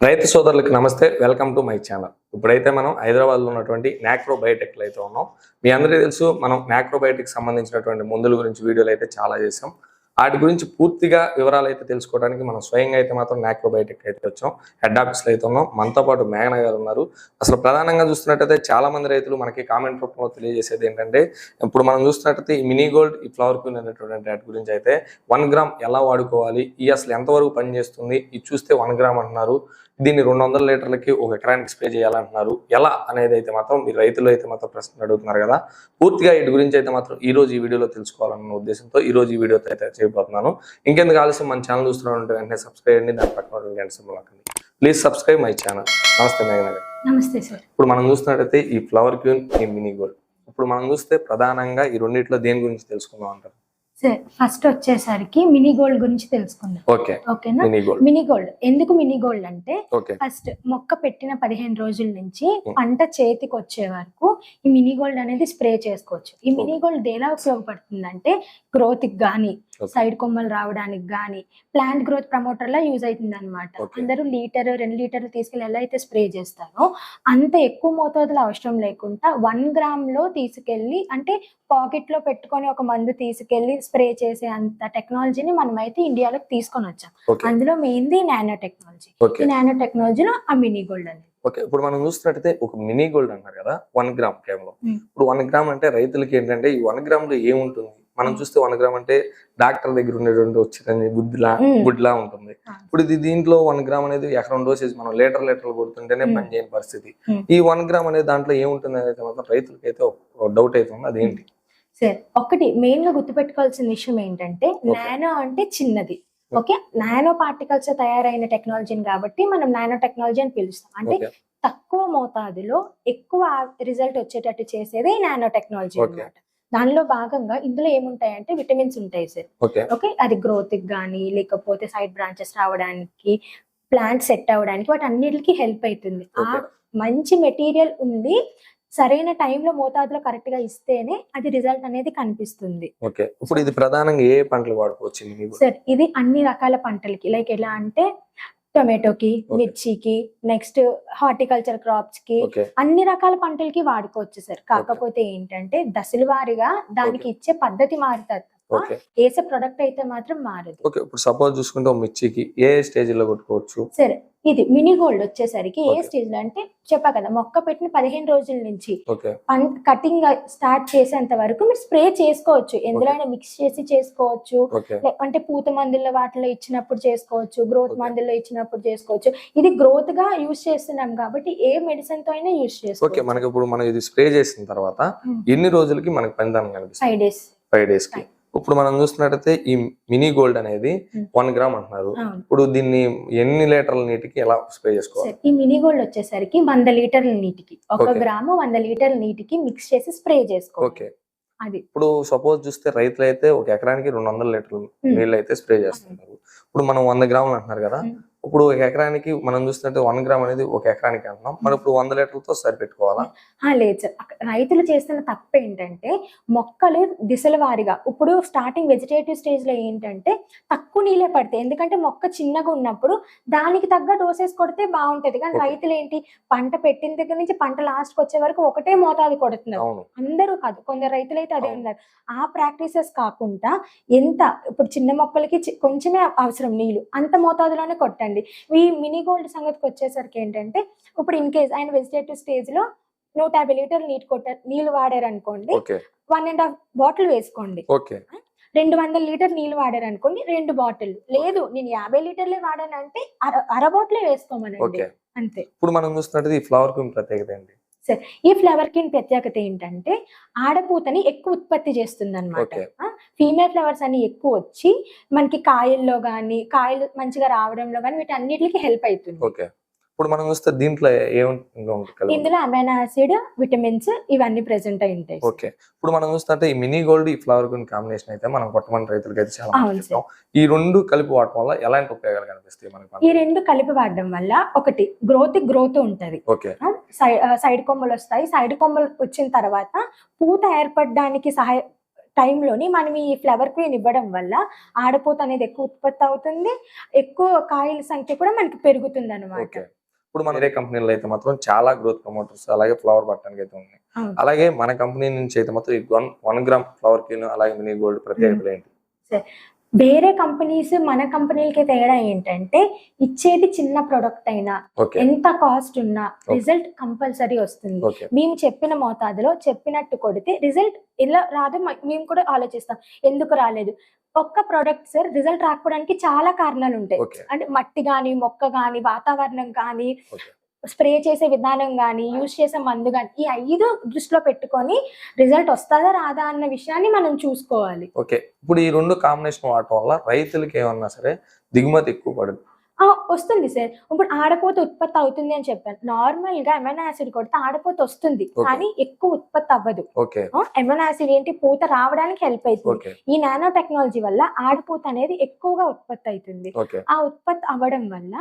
రైతు సోదరులకు నమస్తే వెల్కమ్ టు మై ఛానల్. ఇప్పుడైతే మనం హైదరాబాద్లో ఉన్నటువంటి నాక్రో అయితే ఉన్నాం. మీ అందరికీ తెలుసు మనం నాక్రోబయోటిక్ సంబంధించినటువంటి మందుల గురించి వీడియోలు అయితే చాలా చేసాం వాటి గురించి పూర్తిగా వివరాలు అయితే తెలుసుకోవడానికి మనం స్వయంగా అయితే మాత్రం నాక్రో అయితే వచ్చాం. హెడ్ ఆఫీస్లో అయితే ఉన్నాం. మనతో పాటు మేఘన గారు ఉన్నారు. అసలు ప్రధానంగా చూస్తున్నట్టయితే చాలా మంది రైతులు మనకి కామెంట్ రూపంలో తెలియజేసేది ఏంటంటే ఇప్పుడు మనం చూస్తున్నట్టయితే ఈ మినీ గోల్డ్ ఈ ఫ్లవర్ క్యూన్ అనేటువంటి వాటి గురించి అయితే వన్ గ్రామ్ ఎలా వాడుకోవాలి ఈ అసలు ఎంతవరకు పనిచేస్తుంది ఇది చూస్తే వన్ గ్రామ్ అంటున్నారు. దీన్ని రెండు వందల లీటర్లకి ఒక ఎకరానికి స్ప్రే చేయాలంటున్నారు. ఎలా అనేది అయితే మాత్రం మీరు రైతులు అయితే మాత్రం ప్రశ్నలు అడుగుతున్నారు కదా. పూర్తిగా వీటి గురించి అయితే మాత్రం ఈ రోజు ఈ వీడియోలో తెలుసుకోవాలన్న ఉద్దేశంతో ఈ రోజు ఈ వీడియోతో అయితే చేయబోతున్నాను ఇంకెందుకు ఆలస్యం? మన ఛానల్ చూస్తున్నట్టు వెంటనే సబ్స్క్రైబ్ అండి దాని పక్కన గంట సింబల్ అక్కడ ప్లీజ్ సబ్స్క్రైబ్ మై ఛానల్. నమస్తే మేఘన గారు నమస్తే సార్. ఇప్పుడు మనం చూస్తున్నట్టయితే ఈ ఫ్లవర్ క్యూన్ ఈ మినీ గోల్డ్. ఇప్పుడు మనం చూస్తే ప్రధానంగా ఈ రెండిట్లో దేని గురించి తెలుసుకుందాం అంటారు? సార్ ఫస్ట్ వచ్చేసరికి మినీ గోల్డ్ గురించి తెలుసుకుందాం. ఓకే. ఓకేనా? Mini gold. ఎందుకు మినీ గోల్డ్ అంటే ఫస్ట్ మొక్క పెట్టిన పదిహేను రోజుల నుంచి పంట చేతికి వచ్చే వరకు ఈ మినీ గోల్డ్ అనేది స్ప్రే చేసుకోవచ్చు. ఈ మినీ గోల్డ్ ఎలా ఉపయోగపడుతుంది అంటే గ్రోత్కి గానీ. సైడ్ కొమ్మలు రావడానికి గానీ ప్లాంట్ గ్రోత్ ప్రమోటర్ లా యూజ్ అవుతుంది అనమాట. అందరూ లీటర్ రెండు లీటర్లు తీసుకెళ్ళి ఎలా అయితే స్ప్రే చేస్తారో అంత ఎక్కువ మోతాదులో అవసరం లేకుండా వన్ గ్రామ్లో తీసుకెళ్ళి అంటే పాకెట్లో పెట్టుకొని ఒక మందు తీసుకెళ్ళి స్ప్రే చేసే అంత టెక్నాలజీని మనం అయితే ఇండియాలోకి తీసుకొని వచ్చాం అందులో మెయిన్ది నానో టెక్నాలజీ ఈ నానో టెక్నాలజీలో ఆ మినీ గోల్డ్ అనేది ఓకే ఇప్పుడు మనం చూస్తున్నట్టయితే ఒక మినీ గోల్డ్ అన్నారు కదా వన్ గ్రామ్ కేవలం. ఇప్పుడు వన్ గ్రామ్ అంటే రైతులకి ఏంటంటే ఈ వన్ గ్రామ్లో ఏముంటుంది? మనం చూస్తే వన్ గ్రామ్ అంటే డాక్టర్ దగ్గర ఉండేటువంటి వచ్చిన బుద్ధిలా Hmm. గుడ్లా ఉంటుంది. ఇప్పుడు ఇది దీంట్లో వన్ గ్రామ్ అనేది ఎకరం డోసేజ్ మనం లీటర్ లీటర్లు కొడుతుంటేనే Hmm. పని చేయని పరిస్థితి Hmm. ఈ వన్ గ్రామ్ అనేది దాంట్లో ఏముంటుంది అనేది మాత్రం రైతులకి అయితే డౌట్ అవుతుంది అదేంటి సరే ఒకటి మెయిన్గా గుర్తుపెట్టుకోవాల్సిన విషయం ఏంటంటే. నానో అంటే చిన్నది ఓకే నానో పార్టికల్స్ తయారైన టెక్నాలజీని కాబట్టి మనం నానో టెక్నాలజీ అని పిలుస్తాం అంటే తక్కువ మోతాదులో ఎక్కువ రిజల్ట్ వచ్చేటట్టు చేసేదే నానో టెక్నాలజీ Okay. దానిలో భాగంగా ఇందులో ఏముంటాయంటే విటమిన్స్ ఉంటాయి సార్. ఓకే. అది గ్రోత్కి కానీ లేకపోతే సైడ్ బ్రాంచెస్ రావడానికి ప్లాంట్ సెట్ అవ్వడానికి వాటి అన్నిటికీ హెల్ప్ అవుతుంది ఆ మంచి మెటీరియల్ ఉంది సరైన టైంలో మోతాదులో కరెక్ట్గా ఇస్తేనే అది రిజల్ట్ అనేది కనిపిస్తుంది. ఓకే. ఇప్పుడు ఇది ప్రధానంగా ఏ పంటలు వాడుకోవచ్చు? సార్ ఇది అన్ని రకాల పంటలకి. లైక్ ఎలా అంటే టొమాటోకి. మిర్చికి నెక్స్ట్ హార్టికల్చర్ క్రాప్స్కి అన్ని రకాల పంటలకి వాడుకోవచ్చు సార్. కాకపోతే ఏంటంటే దశల వారీగా దానికి ఇచ్చే పద్ధతి మారుతుంది వేసే ప్రొడక్ట్ అయితే మాత్రం మారదు. ఓకే. ఇప్పుడు సపోజ్ చూసుకుంటే మిర్చికి ఏ స్టేజ్లో కొట్టుకోవచ్చు? సరే. ఇది మినీ గోల్డ్ వచ్చేసరికి ఏ. స్టేజ్లో అంటే చెప్పా కదా మొక్క పెట్టిన పదిహేను రోజుల నుంచి కటింగ్ స్టార్ట్ చేసేంత వరకు మీరు స్ప్రే చేసుకోవచ్చు. ఎందులోనే మిక్స్ చేసి చేసుకోవచ్చు. అంటే పూత మందుల్లో వాటిలో ఇచ్చినప్పుడు చేసుకోవచ్చు గ్రోత్. మందుల్లో ఇచ్చినప్పుడు చేసుకోవచ్చు. ఇది గ్రోత్గా యూజ్ చేస్తున్నాం కాబట్టి ఏ మెడిసిన్తో అయినా యూజ్ ఓకే చేసుకోవచ్చు. మనకి ఇప్పుడు మనం ఇది స్ప్రే చేసిన తర్వాత Hmm. ఎన్ని రోజులకి మనకి కనిపిస్తుంది? ఫైవ్ డేస్ ఫైవ్ డేస్కి. ఇప్పుడు మనం చూస్తున్నట్టయితే ఈ మినీ గోల్డ్ అనేది Hmm. వన్ గ్రామ్ అంటున్నారు. ఇప్పుడు దీన్ని ఎన్ని లీటర్ల నీటికి ఎలా స్ప్రే చేసుకోవాలి? ఈ మినీ గోల్డ్ వచ్చేసరికి వంద లీటర్ల నీటికి ఒక. గ్రాము వంద లీటర్ల నీటికి మిక్స్ చేసి స్ప్రే చేసుకోవాలి. ఓకే. అది. ఇప్పుడు సపోజ్ చూస్తే రైతులు అయితే ఒక ఎకరానికి రెండు వందల లీటర్లు నీళ్ళు అయితే స్ప్రే చేస్తుంటారు. ఇప్పుడు మనం వంద గ్రాములు అంటున్నారు కదా Hmm. ఇప్పుడు ఒక ఎకరానికి మనం చూస్తుంటే వన్ గ్రామ్ అనేది ఒక ఎకరానికి అంటున్నాం. మనం ఇప్పుడు వంద లీటర్లతో సరిపెట్టుకోవాలా? లేదు సార్. రైతులు చేస్తున్న తప్పు ఏంటంటే మొక్కలు దిశల వారీగా ఇప్పుడు స్టార్టింగ్ వెజిటేటివ్ స్టేజ్లో ఏంటంటే తక్కువ నీళ్ళే పడతాయి. ఎందుకంటే మొక్క చిన్నగా ఉన్నప్పుడు దానికి తగ్గ డోసెస్ కొడితే బాగుంటది. కానీ. రైతులు ఏంటి పంట పెట్టిన దగ్గర నుంచి పంట లాస్ట్ వచ్చే వరకు ఒకటే మోతాదు కొడుతున్నారు. అవును. అందరూ కాదు. కొందరు రైతులు అయితే అదే. ఉన్నారు ఆ ప్రాక్టీసెస్ కాకుండా ఎంత ఇప్పుడు చిన్న మొక్కలకి కొంచెమే అవసరం నీళ్ళు అంత మోతాదులోనే కొట్టండి. ఈ మినీ గోల్డ్ సంగతికి వచ్చేసరికి ఏంటంటే ఇప్పుడు ఇన్ కేస్ ఆయన వెజిటేటివ్ స్టేజ్లో నూట యాభై లీటర్లు నీటి కొట్ట నీళ్ళు వాడారు అనుకోండి వన్ అండ్ హాఫ్ బాటిల్ వేసుకోండి. రెండు వందల లీటర్ నీళ్ళు వాడారు అనుకోండి రెండు బాటిల్ లేదు నేను యాభై లీటర్లే వాడాను అంటే అర అర బాటిలే వేసుకోమనండి. అంతే. ఇప్పుడు మనం చూస్తున్నట్టు ఈ ఫ్లవర్ క్యూన్ ప్రత్యేకత ఏంటి ఈ ఫ్లవర్ కిన్ ప్రత్యేకత ఏంటంటే ఆడపూతని ఎక్కువ ఉత్పత్తి చేస్తుంది అనమాట ఫీమేల్ ఫ్లవర్స్ అన్ని ఎక్కువ వచ్చి మనకి కాయల్లో గానీ కాయలు మంచిగా రావడంలో గానీ వీటి అన్నిటికి హెల్ప్ అవుతుంది ఇప్పుడు మనం చూస్తే దీంట్లో ఏముంటుంది ఇందులో అమైనో యాసిడ్ విటమిన్స్ ఇవన్నీ ప్రెసెంట్ అయి ఉంటాయి. ఓకే. ఇప్పుడు మనం చూస్తుంటే ఈ మినీ గోల్డ్ ఈ ఫ్లవర్ క్యూన్ కాంబినేషన్ అయితే మనం కొట్టమని రైతులకి అయితే చాలా ఈ రెండు కలిపి వాడటం వల్ల ఎలాంటి ఉపయోగాలు కనిపిస్తాయి మనకి ఈ రెండు కలిపి వాడడం వల్ల ఒకటి గ్రోత్ గ్రోత్ ఉంటది. ఓకే. సైడ్ కొమ్మలు వస్తాయి. సైడ్ కొమ్మలు వచ్చిన తర్వాత పూత ఏర్పడడానికి సహాయ టైంలోని మనం ఈ ఫ్లవర్ క్వీన్ ఇవ్వడం వల్ల ఆడపోత అనేది ఎక్కువ ఉత్పత్తి అవుతుంది. ఎక్కువ కాయల సంఖ్య కూడా మనకి పెరుగుతుంది అనమాట ఇప్పుడు మన వేరే కంపెనీలో అయితే మాత్రం చాలా గ్రోత్ ప్రమోటర్స్ అలాగే ఫ్లవర్ బట్టడానికి అయితే ఉన్నాయి. అలాగే మన కంపెనీ నుంచి అయితే మాత్రం ఈ one one gram flower queen అలాగే మినీ గోల్డ్ ప్రత్యేకతలు ఏంటి? వేరే కంపెనీస్ మన కంపెనీలకి తేడా ఏంటంటే ఇచ్చేది చిన్న ప్రొడక్ట్ అయినా ఎంత కాస్ట్ ఉన్నా రిజల్ట్ కంపల్సరీ వస్తుంది. మేము చెప్పిన మోతాదులో చెప్పినట్టు కొడితే రిజల్ట్ ఎలా రాదో మేము కూడా ఆలోచిస్తాం. ఎందుకు రాలేదు? ఒక్క ప్రోడక్ట్ సార్ రిజల్ట్ రాకపోవడానికి చాలా కారణాలు ఉంటాయి అంటే మట్టి కానీ మొక్క కానీ వాతావరణం కానీ. స్ప్రే చేసే విధానం కానీ యూజ్ చేసే మందు కానీ ఈ ఐదు దృష్టిలో పెట్టుకొని రిజల్ట్ వస్తుందా రాదా అన్న విషయాన్ని మనం చూసుకోవాలి. ఓకే. ఇప్పుడు ఈ రెండు కాంబినేషన్ వాడటం వల్ల రైతులకి ఏమన్నా సరే దిగుమతి ఎక్కువ పడుతుంది వస్తుంది సార్. ఇప్పుడు ఆడపోత ఉత్పత్తి అవుతుంది అని చెప్పాను. నార్మల్గా ఎమైనో యాసిడ్ కొడితే ఆడపోత వస్తుంది. కానీ ఎక్కువ ఉత్పత్తి అవ్వదు. ఎమైనో యాసిడ్ ఏంటి? పూత రావడానికి హెల్ప్ అవుతుంది. ఈ నానో టెక్నాలజీ వల్ల ఆడపూత అనేది ఎక్కువగా ఉత్పత్తి అవుతుంది. ఆ ఉత్పత్తి అవ్వడం వల్ల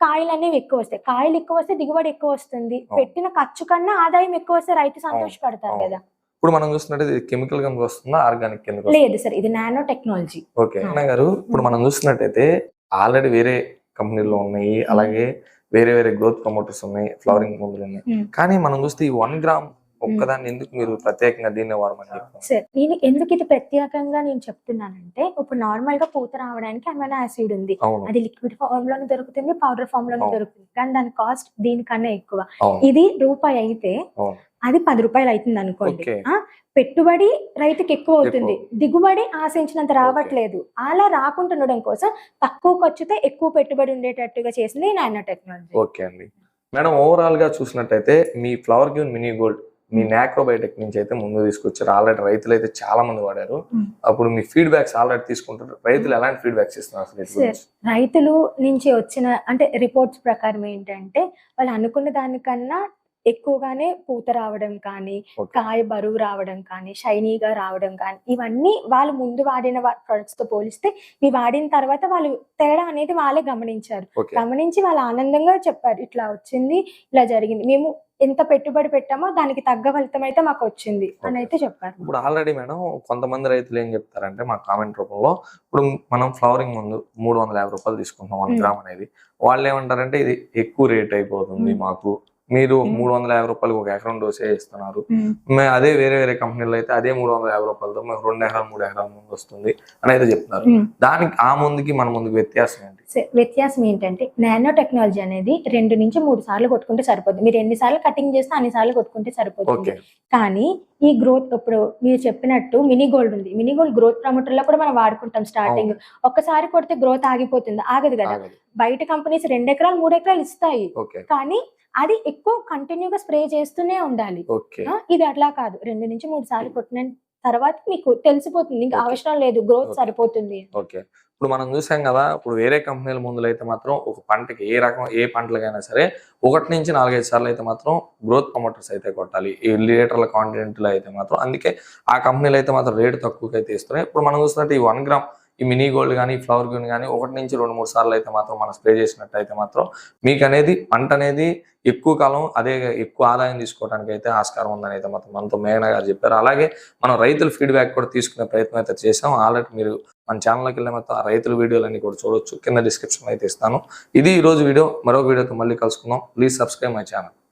కాయలు అనేవి ఎక్కువ వస్తాయి. కాయలు ఎక్కువ వస్తే దిగుబడి ఎక్కువ వస్తుంది. పెట్టిన ఖర్చు కన్నా ఆదాయం ఎక్కువ వస్తే రైతు సంతోషపడతారు. కదా. ఇప్పుడు మనం చూస్తున్నట్టు ఇది కెమికల్గా వస్తుందా ఆర్గానిక్ కెమికల్ లేదు సార్ ఇది నానో టెక్నాలజీ ఓకే అన్న గారు ఇప్పుడు మనం చూస్తున్నట్టయితే ఆల్రెడీ వేరే కంపెనీలో ఉన్నాయి అలాగే వేరే వేరే గ్రోత్ ప్రమోటర్స్ ఉన్నాయి ఫ్లవరింగ్ మందులు ఉన్నాయి Hmm. కానీ మనం చూస్తే ఈ వన్ గ్రామ్ ఒక్కదాన్ని ఎందుకు మీరు ప్రత్యేకంగా దీన్నే వాడమని సార్ నేను ఎందుకు ఇది ప్రత్యేకంగా నేను చెప్తున్నానంటే ఇప్పుడు నార్మల్గా పూత రావడానికి అమైనో యాసిడ్ ఉంది. అది లిక్విడ్ ఫామ్లోనే దొరుకుతుంది పౌడర్ ఫామ్లోనే అవును. దొరుకుతుంది. కానీ దాని కాస్ట్ దీనికన్నా ఎక్కువ. ఇది రూపాయి అయితే అది పది రూపాయలు అవుతుంది అనుకోండి. పెట్టుబడి రైతుకి ఎక్కువ అవుతుంది. దిగుబడి ఆశించినంత రావట్లేదు. అలా రాకుండా ఉండడం కోసం తక్కువ ఖర్చుతో ఎక్కువ పెట్టుబడి ఉండేటట్టుగా చేసింది నానో టెక్నాలజీ. ఓకే అండి. మేడం ఓవరాల్గా చూసినట్టయితే మీ ఫ్లవర్ గ్యూన్ మినీ గోల్డ్ మీ నాక్రోబయోటిక్ నుంచి అయితే ముందు తీసుకొచ్చారు. ఆల్రెడీ రైతులు అయితే చాలా మంది వాడారు. అప్పుడు మీ ఫీడ్బ్యాక్స్ ఆల్రెడీ తీసుకుంటారు. రైతులు ఎలాంటి ఫీడ్బ్యాక్స్ ఇస్తున్నారు? రైతులు నుంచి వచ్చిన అంటే రిపోర్ట్స్ ప్రకారం ఏంటంటే వాళ్ళు అనుకున్న దానికన్నా ఎక్కువగానే పూత రావడం కానీ. కాయ బరువు రావడం కానీ షైనీగా రావడం కానీ ఇవన్నీ వాళ్ళు ముందు వాడిన ప్రొడక్ట్స్తో పోలిస్తే ఇవి వాడిన తర్వాత వాళ్ళు తేడా అనేది వాళ్ళే గమనించారు. గమనించి వాళ్ళు ఆనందంగా చెప్పారు. ఇట్లా వచ్చింది ఇలా జరిగింది. మేము ఎంత పెట్టుబడి పెట్టామో దానికి తగ్గ ఫలితం అయితే మాకు వచ్చింది అని. అయితే చెప్పారు ఇప్పుడు ఆల్రెడీ మేడం కొంతమంది రైతులు ఏం చెప్తారంటే మా కామెంట్ రూపంలో ఇప్పుడు మనం ఫ్లవరింగ్ ముందు మూడు వందల యాభై రూపాయలు తీసుకుంటాం వన్. గ్రామ్ అనేది వాళ్ళు ఏమంటారంటే ఇది ఎక్కువ రేట్ అయిపోతుంది. మాకు మీరు. మూడు వందల యాభై రూపాయలకి ఒక ఎకరం డోసే ఇస్తున్నారు అదే వేరే వేరే కంపెనీలో అయితే అదే మూడు వందల యాభై రూపాయలతో మేము రెండు ఎకరాలు మూడు ఎకరాల ముందు వస్తుంది అని అయితే చెప్తున్నారు. దానికి ఆ ముందుకి మన ముందుకి వ్యత్యాసం ఏంటి వ్యత్యాసం ఏంటంటే నానో టెక్నాలజీ అనేది రెండు నుంచి మూడు సార్లు కొట్టుకుంటే సరిపోతుంది మీరు ఎన్ని సార్లు కటింగ్ చేస్తే అన్ని సార్లు కొట్టుకుంటే సరిపోతుంది. కానీ ఈ గ్రోత్ ఇప్పుడు మీరు చెప్పినట్టు మినీ గోల్డ్ ఉంది. మినీ గోల్డ్ గ్రోత్ ప్రమోటర్లో కూడా మనం వాడుకుంటాం స్టార్టింగ్. ఒక్కసారి కొడితే గ్రోత్ ఆగిపోతుంది. ఆగదు కదా. బయట కంపెనీస్ రెండు ఎకరాలు మూడు ఎకరాలు ఇస్తాయి. కానీ అది ఎక్కువ కంటిన్యూగా స్ప్రే చేస్తూనే ఉండాలి. ఇది అట్లా కాదు. రెండు నుంచి మూడు సార్లు కొట్టిన తర్వాత మీకు తెలిసిపోతుంది ఇంకా. అవసరం లేదు గ్రోత్. సరిపోతుంది ఓకే. ఇప్పుడు మనం చూసాం కదా ఇప్పుడు వేరే కంపెనీల ముందులో అయితే మాత్రం ఒక పంటకి ఏ రకం ఏ పంటలకైనా సరే ఒకటి నుంచి నాలుగైదు సార్లు అయితే మాత్రం గ్రోత్ ప్రమోటర్స్ అయితే కొట్టాలి. ఈ లీటర్ల కాంటినెంట్లో అయితే మాత్రం. అందుకే ఆ కంపెనీలు అయితే మాత్రం రేటు తక్కువకి అయితే ఇస్తున్నాయి. ఇప్పుడు మనం చూస్తున్నట్టు ఈ వన్ గ్రామ్ ఈ మినీ గోల్డ్ కానీ ఫ్లవర్ గ్రీన్ కానీ ఒకటి నుంచి రెండు మూడు సార్లు అయితే మాత్రం మనం స్ప్రే చేసినట్టయితే మాత్రం మీకు అనేది పంట అనేది ఎక్కువ కాలం అదే ఎక్కువ ఆదాయం తీసుకోవడానికి అయితే ఆస్కారం ఉందని అయితే మాత్రం మనతో మేఘన గారు చెప్పారు. అలాగే మనం రైతుల ఫీడ్బ్యాక్ కూడా తీసుకునే ప్రయత్నం అయితే చేసాం ఆల్రెడీ మీరు మన ఛానల్కి వెళ్ళే మొత్తం ఆ రైతుల వీడియోలన్నీ కూడా చూడొచ్చు. కింద డిస్క్రిప్షన్ అయితే ఇస్తాను. ఇది ఈ రోజు వీడియో. మరొక వీడియోతో మళ్ళీ కలుసుకుందాం. Please subscribe my channel